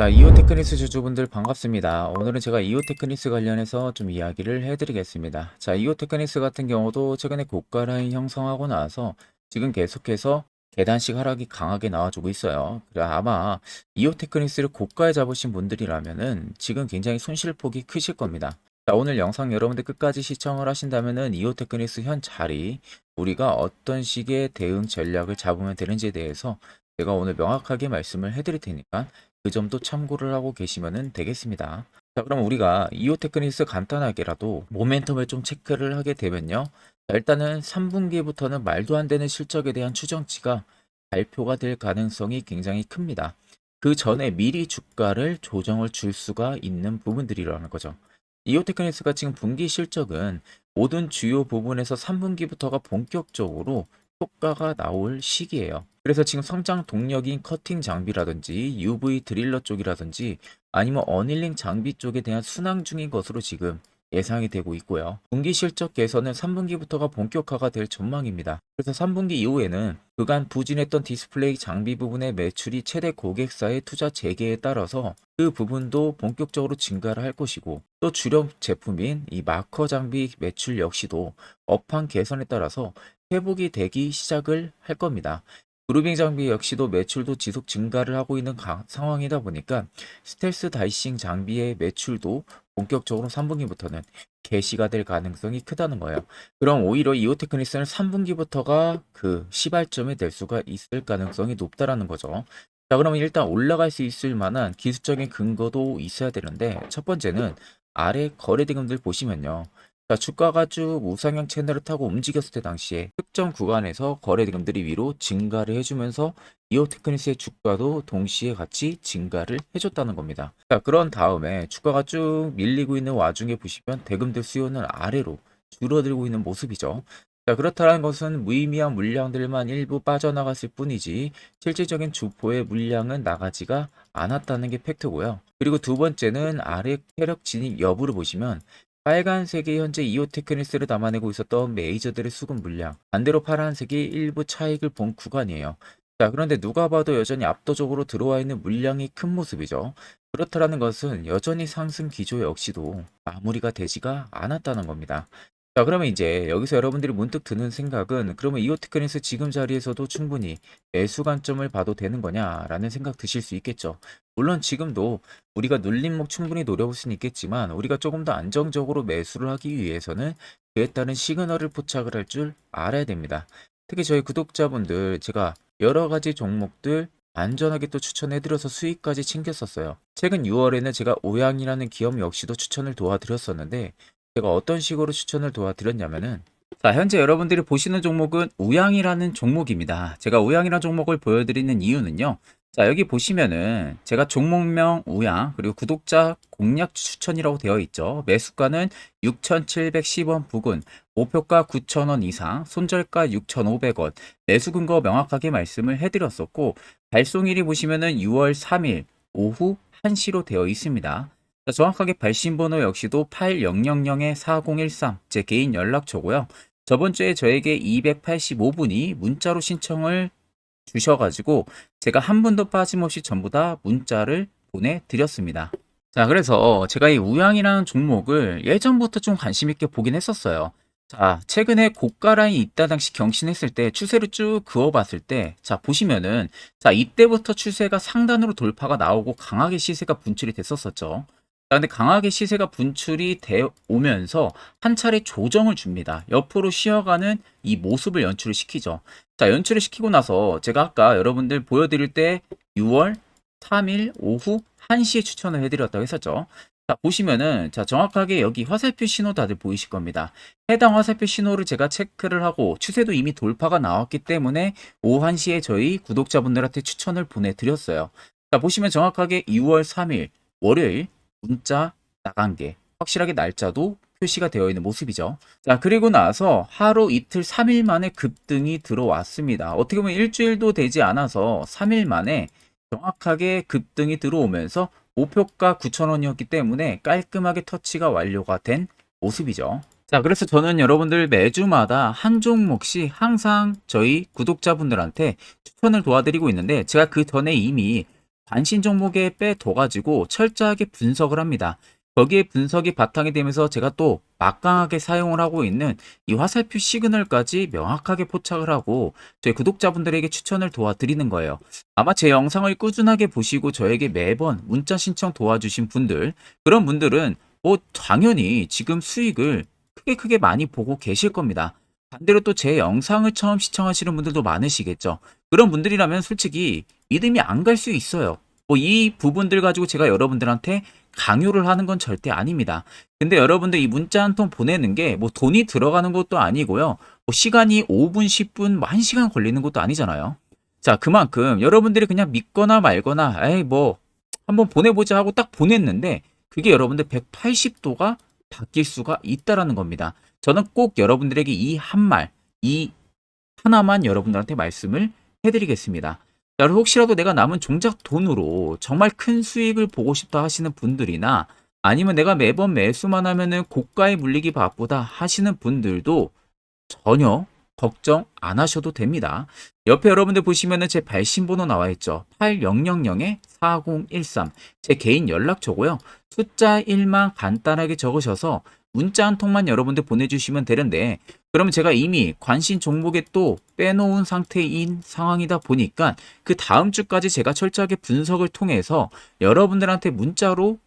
자, 이오테크니스 주주분들 반갑습니다. 오늘은 제가 이오테크니스 관련해서 좀 이야기를 해드리겠습니다. 자, 이오테크니스 같은 경우도 최근에 고가 라인 형성하고 나서 지금 계속해서 계단식 하락이 강하게 나와주고 있어요. 그래 아마 이오테크니스를 고가에 잡으신 분들이라면은 지금 굉장히 손실폭이 크실 겁니다. 자, 오늘 영상 여러분들 끝까지 시청을 하신다면은 이오테크니스 현 자리 우리가 어떤 식의 대응 전략을 잡으면 되는지에 대해서 제가 오늘 명확하게 말씀을 해드릴 테니까 그 점도 참고를 하고 계시면 되겠습니다. 자, 그럼 우리가 이오 테크니스 간단하게라도 모멘텀을 좀 체크를 하게 되면요. 자, 일단은 3분기부터는 말도 안 되는 실적에 대한 추정치가 발표가 될 가능성이 굉장히 큽니다. 그 전에 미리 주가를 조정을 줄 수가 있는 부분들이라는 거죠. 이오 테크니스가 지금 분기 실적은 모든 주요 부분에서 3분기부터가 본격적으로 효과가 나올 시기예요. 그래서 지금 성장 동력인 커팅 장비라든지 UV 드릴러 쪽이라든지 아니면 어닐링 장비 쪽에 대한 순항 중인 것으로 지금 예상이 되고 있고요. 분기 실적 개선은 3분기부터가 본격화가 될 전망입니다. 그래서 3분기 이후에는 그간 부진했던 디스플레이 장비 부분의 매출이 최대 고객사의 투자 재개에 따라서 그 부분도 본격적으로 증가를 할 것이고 또 주력 제품인 이 마커 장비 매출 역시도 업황 개선에 따라서 회복이 되기 시작을 할 겁니다. 그루빙 장비 역시도 매출도 지속 증가를 하고 있는 가- 상황이다 보니까 스텔스 다이싱 장비의 매출도 본격적으로 3분기부터는 개시가 될 가능성이 크다는 거예요. 그럼 오히려 이오테크니스는 3분기부터가 그 시발점이 될 수가 있을 가능성이 높다라는 거죠. 자, 그러면 일단 올라갈 수 있을 만한 기술적인 근거도 있어야 되는데 첫 번째는 아래 거래 대금들 보시면요. 자, 주가가 쭉 우상향 채널을 타고 움직였을 때 당시에 특정 구간에서 거래 대금들이 위로 증가를 해주면서 이오 테크니스의 주가도 동시에 같이 증가를 해줬다는 겁니다. 자, 그런 다음에 주가가 쭉 밀리고 있는 와중에 보시면 대금들 수요는 아래로 줄어들고 있는 모습이죠. 자, 그렇다는 것은 무의미한 물량들만 일부 빠져나갔을 뿐이지 실질적인 주포의 물량은 나가지가 않았다는 게 팩트고요. 그리고 두 번째는 아래 쾌력 진입 여부를 보시면 빨간색이 현재 이오테크니스를 담아내고 있었던 메이저들의 수급 물량, 반대로 파란색이 일부 차익을 본 구간이에요. 자, 그런데 누가 봐도 여전히 압도적으로 들어와 있는 물량이 큰 모습이죠. 그렇다라는 것은 여전히 상승 기조 역시도 마무리가 되지가 않았다는 겁니다. 자, 그러면 이제 여기서 여러분들이 문득 드는 생각은 그러면 이오테크니스 지금 자리에서도 충분히 매수 관점을 봐도 되는 거냐라는 생각 드실 수 있겠죠. 물론 지금도 우리가 눌림목 충분히 노려볼 수는 있겠지만 우리가 조금 더 안정적으로 매수를 하기 위해서는 그에 따른 시그널을 포착을 할 줄 알아야 됩니다. 특히 저희 구독자분들 제가 여러 가지 종목들 안전하게 또 추천해드려서 수익까지 챙겼었어요. 최근 6월에는 제가 오양이라는 기업 역시도 추천을 도와드렸었는데 제가 어떤 식으로 추천을 도와드렸냐면은 자, 현재 여러분들이 보시는 종목은 우양이라는 종목입니다. 제가 우양이라는 종목을 보여드리는 이유는요. 자, 여기 보시면은 제가 종목명 우양 그리고 구독자 공략 추천이라고 되어 있죠. 매수가는 6,710원 부근, 목표가 9,000원 이상, 손절가 6,500원, 매수 근거 명확하게 말씀을 해드렸었고 발송일이 보시면은 6월 3일 오후 1시로 되어 있습니다. 자, 정확하게 발신 번호 역시도 8000-4013 제 개인 연락처고요. 저번 주에 저에게 285분이 문자로 신청을 주셔가지고 제가 한 분도 빠짐없이 전부 다 문자를 보내드렸습니다. 자, 그래서 제가 이 우양이라는 종목을 예전부터 좀 관심 있게 보긴 했었어요. 자, 최근에 고가 라인이 있다 당시 경신했을 때 추세를 쭉 그어봤을 때, 자, 보시면은, 자, 이때부터 추세가 상단으로 돌파가 나오고 강하게 시세가 분출이 됐었었죠. 자, 근데 강하게 시세가 분출이 돼 오면서 한 차례 조정을 줍니다. 옆으로 쉬어가는 이 모습을 연출을 시키죠. 자, 연출을 시키고 나서 제가 아까 여러분들 보여드릴 때 6월 3일 오후 1시에 추천을 해드렸다고 했었죠. 자, 보시면은, 자, 정확하게 여기 화살표 신호 다들 보이실 겁니다. 해당 화살표 신호를 제가 체크를 하고 추세도 이미 돌파가 나왔기 때문에 오후 1시에 저희 구독자분들한테 추천을 보내드렸어요. 자, 보시면 정확하게 2월 3일 월요일 문자 나간 게 확실하게 날짜도 표시가 되어 있는 모습이죠. 자, 그리고 나서 하루 이틀 3일 만에 급등이 들어왔습니다. 어떻게 보면 일주일도 되지 않아서 3일 만에 정확하게 급등이 들어오면서 목표가 9,000원이었기 때문에 깔끔하게 터치가 완료가 된 모습이죠. 자, 그래서 저는 여러분들 매주마다 한 종목씩 항상 저희 구독자분들한테 추천을 도와드리고 있는데 제가 그 전에 이미 관심 종목에 빼둬가지고 철저하게 분석을 합니다. 거기에 분석이 바탕이 되면서 제가 또 막강하게 사용을 하고 있는 이 화살표 시그널까지 명확하게 포착을 하고 저희 구독자분들에게 추천을 도와드리는 거예요. 아마 제 영상을 꾸준하게 보시고 저에게 매번 문자 신청 도와주신 분들, 그런 분들은 뭐 당연히 지금 수익을 크게 크게 많이 보고 계실 겁니다. 반대로 또 제 영상을 처음 시청하시는 분들도 많으시겠죠. 그런 분들이라면 솔직히 믿음이 안 갈 수 있어요. 뭐 이 부분들 가지고 제가 여러분들한테 강요를 하는 건 절대 아닙니다. 근데 여러분들 이 문자 한 통 보내는 게 뭐 돈이 들어가는 것도 아니고요. 뭐 시간이 5분, 10분, 뭐 1시간 걸리는 것도 아니잖아요. 자, 그만큼 여러분들이 그냥 믿거나 말거나, 에이, 뭐, 한번 보내보자 하고 딱 보냈는데, 그게 여러분들 180도가 바뀔 수가 있다라는 겁니다. 저는 꼭 여러분들에게 이 한 말, 이 하나만 여러분들한테 말씀을 해드리겠습니다. 자, 그리고 혹시라도 내가 남은 종작 돈으로 정말 큰 수익을 보고 싶다 하시는 분들이나 아니면 내가 매번 매수만 하면은 고가에 물리기 바쁘다 하시는 분들도 전혀 걱정 안 하셔도 됩니다. 옆에 여러분들 보시면은 제 발신번호 나와 있죠. 8000-4013. 제 개인 연락처고요. 숫자 1만 간단하게 적으셔서 문자 한 통만 여러분들 보내주시면 되는데 그러면 제가 이미 관심 종목에 또 빼놓은 상태인 상황이다 보니까 그 다음 주까지 제가 철저하게 분석을 통해서 여러분들한테 문자로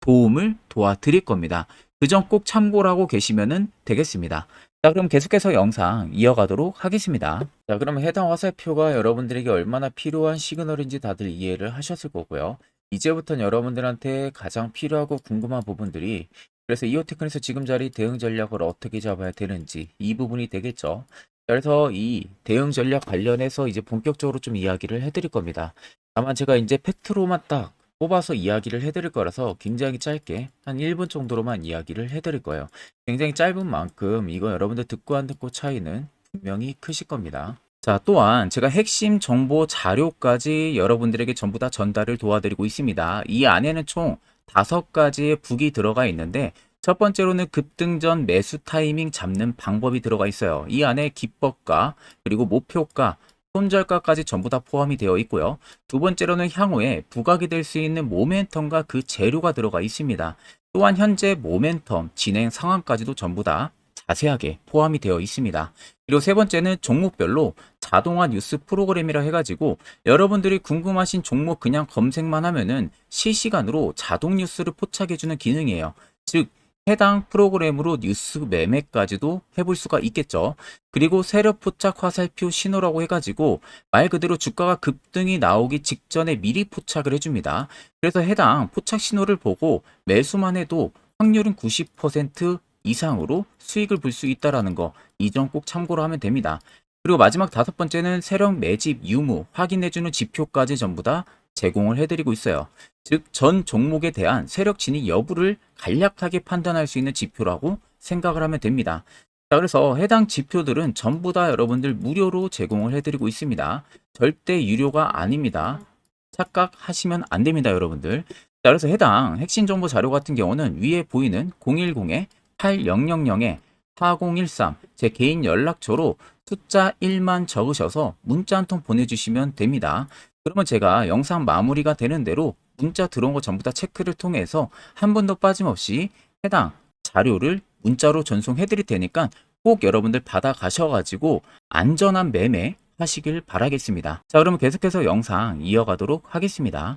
도움을 도와드릴 겁니다. 그 점 꼭 참고를 하고 계시면 되겠습니다. 자, 그럼 계속해서 영상 이어가도록 하겠습니다. 자, 그러면 해당 화살표가 여러분들에게 얼마나 필요한 시그널인지 다들 이해를 하셨을 거고요. 이제부터는 여러분들한테 가장 필요하고 궁금한 부분들이 그래서 이오테크에서 지금 자리 대응 전략을 어떻게 잡아야 되는지 이 부분이 되겠죠. 그래서 이 대응 전략 관련해서 이제 본격적으로 좀 이야기를 해드릴 겁니다. 다만 제가 이제 팩트로만 딱 뽑아서 이야기를 해드릴 거라서 굉장히 짧게 한 1분 정도로만 이야기를 해드릴 거예요. 굉장히 짧은 만큼 이거 여러분들 듣고 안 듣고 차이는 분명히 크실 겁니다. 자, 또한 제가 핵심 정보 자료까지 여러분들에게 전부 다 전달을 도와드리고 있습니다. 이 안에는 총 다섯 가지의 북이 들어가 있는데 첫 번째로는 급등 전 매수 타이밍 잡는 방법이 들어가 있어요. 이 안에 기법과 그리고 목표가 손절가까지 전부 다 포함이 되어 있고요. 두 번째로는 향후에 부각이 될 수 있는 모멘텀과 그 재료가 들어가 있습니다. 또한 현재 모멘텀 진행 상황까지도 전부 다 자세하게 포함이 되어 있습니다. 그리고 세 번째는 종목별로 자동화 뉴스 프로그램이라 해가지고 여러분들이 궁금하신 종목 그냥 검색만 하면은 실시간으로 자동 뉴스를 포착해주는 기능이에요. 즉 해당 프로그램으로 뉴스 매매까지도 해볼 수가 있겠죠. 그리고 세력 포착 화살표 신호라고 해가지고 말 그대로 주가가 급등이 나오기 직전에 미리 포착을 해줍니다. 그래서 해당 포착 신호를 보고 매수만 해도 확률은 90% 이상으로 수익을 볼 수 있다라는 거 이 점 꼭 참고로 하면 됩니다. 그리고 마지막 다섯 번째는 세력 매집 유무 확인해주는 지표까지 전부 다 제공을 해드리고 있어요. 즉 전 종목에 대한 세력 진입 여부를 간략하게 판단할 수 있는 지표라고 생각을 하면 됩니다. 자, 그래서 해당 지표들은 전부 다 여러분들 무료로 제공을 해드리고 있습니다. 절대 유료가 아닙니다. 착각하시면 안 됩니다, 여러분들. 자, 그래서 해당 핵심 정보 자료 같은 경우는 위에 보이는 010에 8000에 4013 제 개인 연락처로 숫자 1만 적으셔서 문자 한 통 보내주시면 됩니다. 그러면 제가 영상 마무리가 되는 대로 문자 들어온 거 전부 다 체크를 통해서 한 번도 빠짐없이 해당 자료를 문자로 전송해 드릴 테니까 꼭 여러분들 받아 가셔가지고 안전한 매매 하시길 바라겠습니다. 자, 그러면 계속해서 영상 이어가도록 하겠습니다.